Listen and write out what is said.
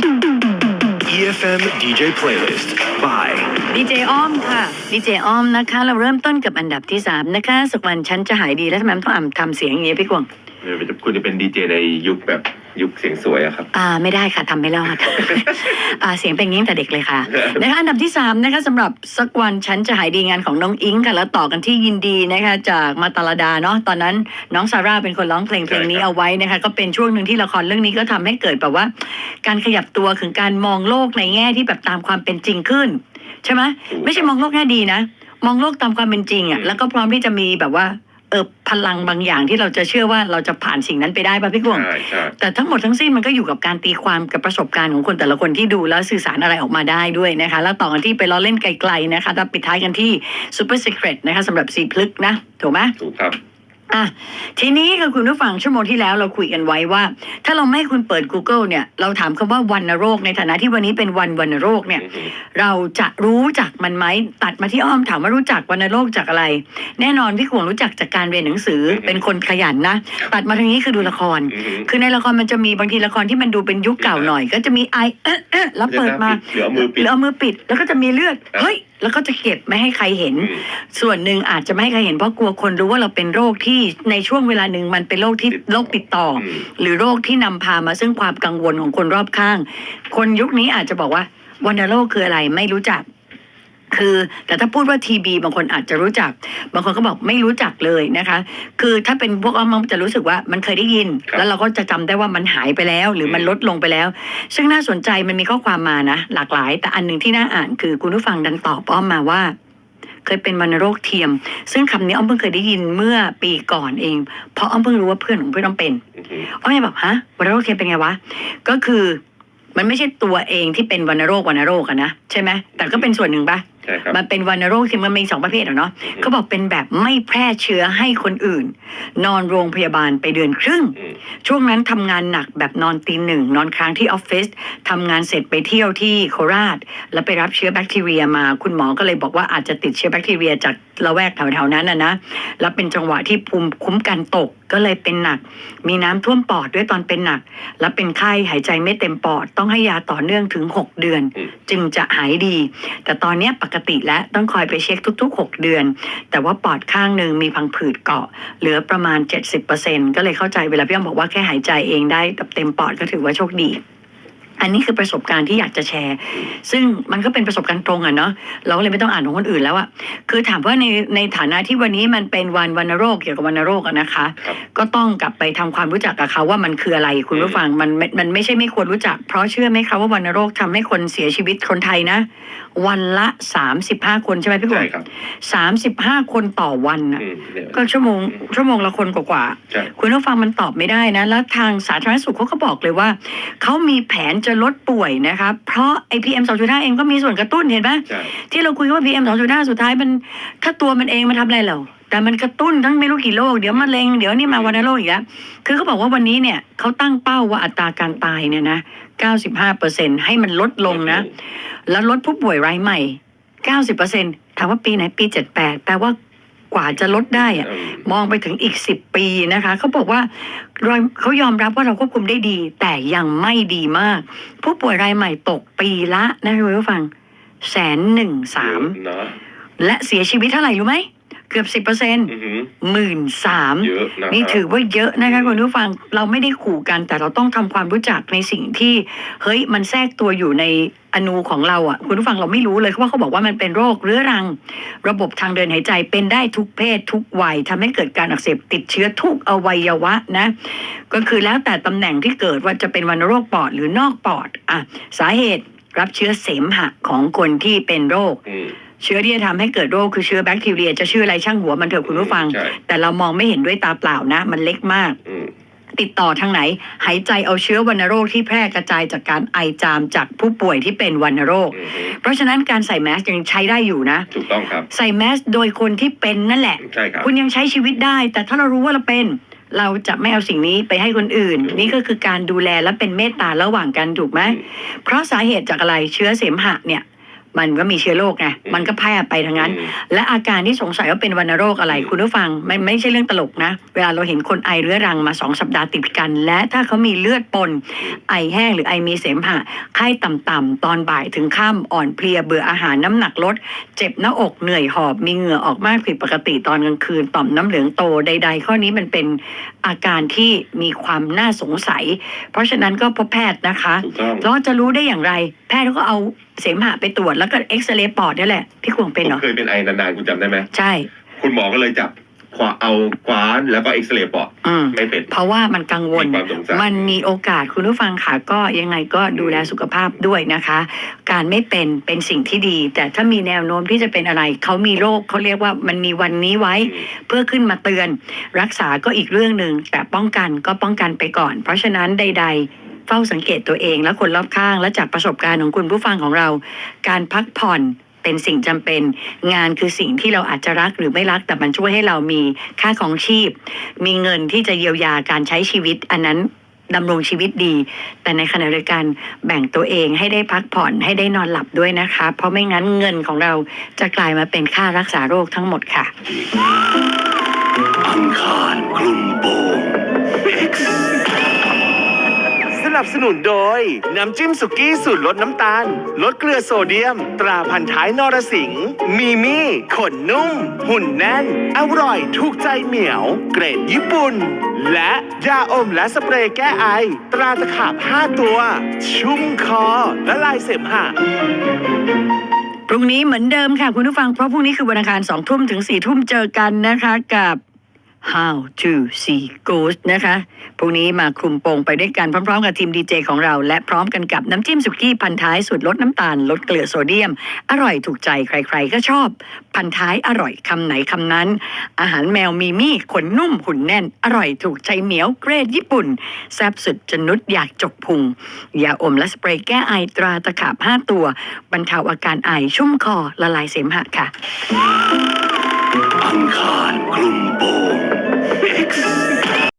EFM DJ Playlist by ดีเจอ้อมค่ะ ดีเจอ้อมนะคะ เราเริ่มต้นกับอันดับที่สามนะคะสักวันฉันจะหายดีแล้วทำไมต้องอ่ำทำเสียงอย่างนี้พี่กวาง เออคุณจะเป็นดีเจในยุคแบบ ยุคเสียงสวยอะครับ อ่าไม่ได้ค่ะทำไม่รอด อ่าเสียงเป็นอย่างนี้ตั้งแต่เด็กเลยค่ะนะคะอันดับที่สามนะคะสำหรับสักวันฉันจะหายดีงานของน้องอิงค่ะแล้วต่อกันที่ยินดีนะคะจากมาตาลาดาเนาะตอนนั้นน้องซาร่าเป็นคนร้องเพลงเพลงนี้ใช่ครับเอาไว้นะคะก็เป็นช่วงหนึ่งที่ละครเรื่องนี้ก็ทำให้เกิดแบบว่า การขยับตัวถึงการมองโลกในแง่ที่แบบตามความเป็นจริงขึ้น ใช่ไหมไม่ใช่มองโลกแง่ดีนะ มองโลกตามความเป็นจริงอะแล้วก็พร้อมที่จะมีแบบว่า เออพลังบางอย่างที่เราจะเชื่อว่าเราจะผ่านสิ่งนั้นไปได้ป่ะพี่กวางใช่ใช่แต่ทั้งหมดทั้งสิ้นมันก็อยู่กับการตีความกับประสบการณ์ของคนแต่ละคนที่ดูแล้วสื่อสารอะไรออกมาได้ด้วยนะคะ แล้วต่อกันที่ไปล้อเล่นไกลๆนะคะแล้วปิดท้ายกันที่ Super Secret นะคะสำหรับสีพลึกนะ ถูกไหมถูกครับ อะทีนี้ค่ะคุณผู้ฟังชั่วโมงที่แล้วเราคุยกันไว้ว่า ถ้าเราไม่ให้คุณเปิด Google เนี่ย เราถามคำว่าวันโรคในฐานะที่วันนี้เป็นวันวันโรคเนี่ยอือหือเราจะรู้จักมันไหมตัดมาที่อ้อมถามว่ารู้จักวันโรคจากอะไร แน่นอนพี่ขวงรู้จักจากการเรียนหนังสือเป็นคนขยันนะ ตัดมาทางนี้คือดูละครอือหือคือในละครมันจะมีบางทีละครที่มันดูเป็นยุคเก่าหน่อย ก็จะมีไอเอ๊ะเอ๊ะแล้วเปิดมาเหลือเอามือปิดหรือเอามือปิดแล้วก็จะมีเลือดครับเฮ้ย แล้วก็จะเก็บไม่ให้ใครเห็นอืมส่วนหนึ่งอาจจะไม่ให้ใครเห็นเพราะกลัวคนรู้ว่าเราเป็นโรคที่ในช่วงเวลาหนึ่งมันเป็นโรคที่ติดต่อโรคติดต่อออืมหรือโรคที่นำพามาซึ่งความกังวลของคนรอบข้าง คนยุคนี้อาจจะบอกว่าวัณโรคคืออะไรไม่รู้จัก คือ แต่ถ้าพูดว่าทีบีบางคนอาจจะรู้จัก บางคนก็บอกไม่รู้จักเลยนะคะ คือถ้าเป็นพวกอ้อมมันจะรู้สึกว่ามันเคยได้ยิน ครับแล้วเราก็จะจำได้ว่ามันหายไปแล้ว หรือมันอืมลดลงไปแล้ว ซึ่งน่าสนใจมันมีข้อความมานะ หลากหลาย แต่อันหนึ่งที่น่าอ่านคือคุณผู้ฟังดันตอบอ้อมมาว่า เคยเป็นวัณโรคเทียม ซึ่งคำนี้อ้อมเพิ่งเคยได้ยินเมื่อปีก่อนเอง เพราะอ้อมเพิ่งรู้ว่าเพื่อนของเพื่อนอ้อมเป็น อือหืออ้อมยังแบบฮะวัณโรคเทียมเป็นไงวะ ก็คือมันไม่ใช่ตัวเองที่เป็นวัณโรควัณโรคอะนะใช่ไหมแต่ก็เป็นส่วนหนึ่งปะใช่ครับมันเป็นวัณโรคที่มันมีสองประเภทอะเนาะเขาบอกเป็นแบบไม่แพร่เชื้อให้คนอื่น นอนโรงพยาบาลไปเดือนครึ่งอืมช่วงนั้นทำงานหนักแบบนอนตีหนึ่งนอนค้างที่ออฟฟิศทำงานเสร็จไปเที่ยวที่โคราช แล้วไปรับเชื้อแบคทีเรียมา คุณหมอก็เลยบอกว่าอาจจะติดเชื้อแบคทีเรียจาก ละแวกแถวๆนั้นนะนะแล้วเป็นจังหวะที่ภูมิคุ้มกันตกก็เลยเป็นหนัก มีน้ำท่วมปอดด้วยตอนเป็นหนัก แล้วเป็นไข้หายใจไม่เต็มปอด ต้องให้ยาต่อเนื่องถึง 6 เดือนอืมจึงจะหายดี แต่ตอนเนี้ยปกติแล้วต้องคอยไปเช็คทุก ๆ 6 เดือน แต่ว่าปอดข้างหนึ่งมีพังผืดเกาะ เหลือประมาณ 70%ก็เลยเข้าใจเวลาพี่อ้อมบอกว่าแค่หายใจเองได้แบบเต็มปอดก็ถือว่าโชคดี อันนี้คือประสบการณ์ที่อยากจะแชร์ ซึ่งมันก็เป็นประสบการณ์ตรงอะเนาะเราก็เลยไม่ต้องอ่านของคนอื่นแล้วอะคือถามว่าในในฐานะที่วันนี้มันเป็นวันวัณโรคเกี่ยวกับวัณโรคอะนะคะครับก็ต้องกลับไปทำความรู้จักกับเขาว่ามันคืออะไรคุณผู้ฟังมันมันมันไม่ใช่ไม่ควรรู้จัก เพราะเชื่อไหมคะว่าวัณโรคทำให้คนเสียชีวิตคนไทยนะ วันละสามสิบห้าคนใช่ไหมพี่กุใช่ลครับสามสิบห้าคนต่อวันอะอืมเนี่ยก็ชั่วโมงชั่วโมงละคนกว่าๆใช่คุณผู้ฟังมันตอบไม่ได้นะ แล้วทางสาธารณสุขเขาก็บอกเลยว่าเขามีแผนจะลดป่วยนะคะเพราะไอพีเอ็มสองจุดห้าเองก็มีส่วนกระตุ้นเห็นไหมใช่ ที่เราคุยกันว่าพีเอ็มสองจุดห้าสุดท้ายมันถ้าตัวมันเองมันทำอะไรเราแต่มันกระตุ้นทั้งไม่รู้กี่โรคเดี๋ยวมะเร็งเดี๋ยวนี่มาวันโรคอีกแล้วคือเขาบอกว่าวันนี้เนี่ยเขาตั้งเป้าว่าอัตราการตายเนี่ยนะ95เปอร์เซ็นให้มันลดลงนะ แล้วลดผู้ป่วยรายใหม่ 90%ถามว่าปีไหนปี 78 แปลว่า กว่าจะลดได้อะอืมมองไปถึงอีก10ปีนะคะเขาบอกว่าเราเขายอมรับว่าเราควบคุมได้ดี แต่ยังไม่ดีมาก ผู้ป่วยรายใหม่ตกปีละนะคุณผู้ฟังแสนหนึ่งสามเนาะและเสียชีวิตเท่าไหร่รู้ไหม เกือบ10%เปอร์เซ็นต์อือหือหมื่นสามเยอะนะครับนี่ถือว่าเยอะนะคะคุณผู้ฟังเราไม่ได้ขู่กัน แต่เราต้องทำความรู้จักในสิ่งที่ เฮ้ยมันแทรกตัวอยู่ในอนูของเราอะคุณผู้ฟังเราไม่รู้เลยเพราะว่าเขาบอกว่ามันเป็นโรคเรื้อรัง ระบบทางเดินหายใจเป็นได้ทุกเพศทุกวัยทำให้เกิดการอักเสบติดเชื้อทุกอวัยวะนะ ก็คือแล้วแต่ตำแหน่งที่เกิดว่าจะเป็นวัณโรคปอดหรือนอกปอดอะสาเหตุรับเชื้อเสมหะของคนที่เป็นโรคอืม เชื้อที่จะทำให้เกิดโรคคือเชื้อแบคทีเรีย จะชื่ออะไรช่างหัวมันเถอะคุณผู้ฟัง ใช่แต่เรามองไม่เห็นด้วยตาเปล่านะ มันเล็กมาก อืมติดต่อทางไหน หายใจเอาเชื้อวัณโรคที่แพร่กระจายจากการไอจามจากผู้ป่วยที่เป็นวัณโรค อือหือเพราะฉะนั้นการใส่แมสยังใช้ได้อยู่นะ ถูกต้องครับ ใส่แมสโดยคนที่เป็นนั่นแหละ ใช่ครับ คุณยังใช้ชีวิตได้ แต่ถ้าเรารู้ว่าเราเป็น เราจะไม่เอาสิ่งนี้ไปให้คนอื่นถูกนี่ก็คือการดูแลและเป็นเมตตาระหว่างกันถูกไหมอืมเพราะสาเหตุจากอะไรเชื้อเสมหะเนี่ย มันก็มีเชื้อโรคไงอืมมันก็แพร่ไปทั้งนั้นอืมและอาการที่สงสัยว่าเป็นวัณโรคอะไรอืมคุณผู้ฟังไม่ไม่ใช่เรื่องตลกนะ เวลาเราเห็นคนไอเรื้อรังมาสองสัปดาห์ติดกัน และถ้าเขามีเลือดปน ไอแห้งหรือไอมีเสมหะไข้ต่ำๆตอนบ่ายถึงค่ำอ่อนเพลียเบื่ออาหารน้ำหนักลด เจ็บหน้าอกเหนื่อยหอบมีเหงื่อออกมากผิดปกติตอนกลางคืนต่อมน้ำเหลืองโตใด ๆ ข้อนี้มันเป็นอาการที่มีความน่าสงสัย เพราะฉะนั้นก็พบแพทย์นะคะถูกต้องแล้วจะรู้ได้อย่างไร แพทย์ก็เอาเสมหะไปตรวจแล้วก็เอ็กซเรย์ปอดนี่แหละ พี่ควงเป็นผมเหรอเคยเป็นไอนานๆคุณจำได้ไหมใช่ คุณหมอก็เลยจับขวาเอาคว้านแล้วก็เอ็กซเรย์ปอดอืม ไม่เป็น เพราะว่ามันกังวล มีความสงสัยมันมีโอกาสคุณผู้ฟังค่ะก็ยังไงก็ดูแลสุขภาพด้วยนะคะ การไม่เป็นเป็นสิ่งที่ดี แต่ถ้ามีแนวโน้มที่จะเป็นอะไร เขามีโรคเขาเรียกว่ามันมีวันนี้ไว้อืมเพื่อขึ้นมาเตือน รักษาก็อีกเรื่องหนึ่งแต่ป้องกันก็ป้องกันไปก่อน เพราะฉะนั้นใด ๆ เฝ้าสังเกตตัวเองและคนรอบข้าง และจากประสบการณ์ของคุณผู้ฟังของเรา การพักผ่อนเป็นสิ่งจำเป็น งานคือสิ่งที่เราอาจจะรักหรือไม่รักแต่มันช่วยให้เรามีค่าของชีพ มีเงินที่จะเยียวยาการใช้ชีวิต อันนั้นดำรงชีวิตดี แต่ในขณะเดียวกันแบ่งตัวเองให้ได้พักผ่อนให้ได้นอนหลับด้วยนะคะ เพราะไม่งั้นเงินของเราจะกลายมาเป็นค่ารักษาโรคทั้งหมดค่ะ อังคารคลุมโปง X นับสนุนโดย น้ำจิ้มสุกี้สูตรลดน้ำตาล ลดเกลือโซเดียม ตราพันท้ายนรสิงห์มีมี่ขนนุ่ม หุ่นแน่น อร่อยถูกใจเหมียว เกรดญี่ปุ่น และยาอมและสเปรย์แก้ไอ ตราตะขาบ5ตัว ชุ่มคอและลายเสมหะพรุ่งนี้เหมือนเดิมค่ะคุณผู้ฟัง เพราะพรุ่งนี้คือวันอังคารสองทุ่มถึงสี่ทุ่มเจอกันนะคะกับ How to See Ghost นะคะพรุ่งนี้มาคลุมโปงไปด้วยกันพร้อมๆ กับทีมดีเจของเรา และพร้อมกันกับน้ำจิ้มสุกี้พันท้ายสูตรลดน้ำตาล ลดเกลือโซเดียม อร่อยถูกใจใครๆ ก็ชอบ พันท้ายอร่อยคำไหนคำนั้น อาหารแมวมีมี่ขนนุ่มหุ่นแน่น อร่อยถูกใจเหมียวเกรดญี่ปุ่น แซ่บสุดจนนุดอยากจกพุงยาอมและสเปรย์แก้ไอตราตะขาบ5ตัว บรรเทาอาการไอชุ่มคอละลายเสมหะค่ะ อังคารคลุมโปง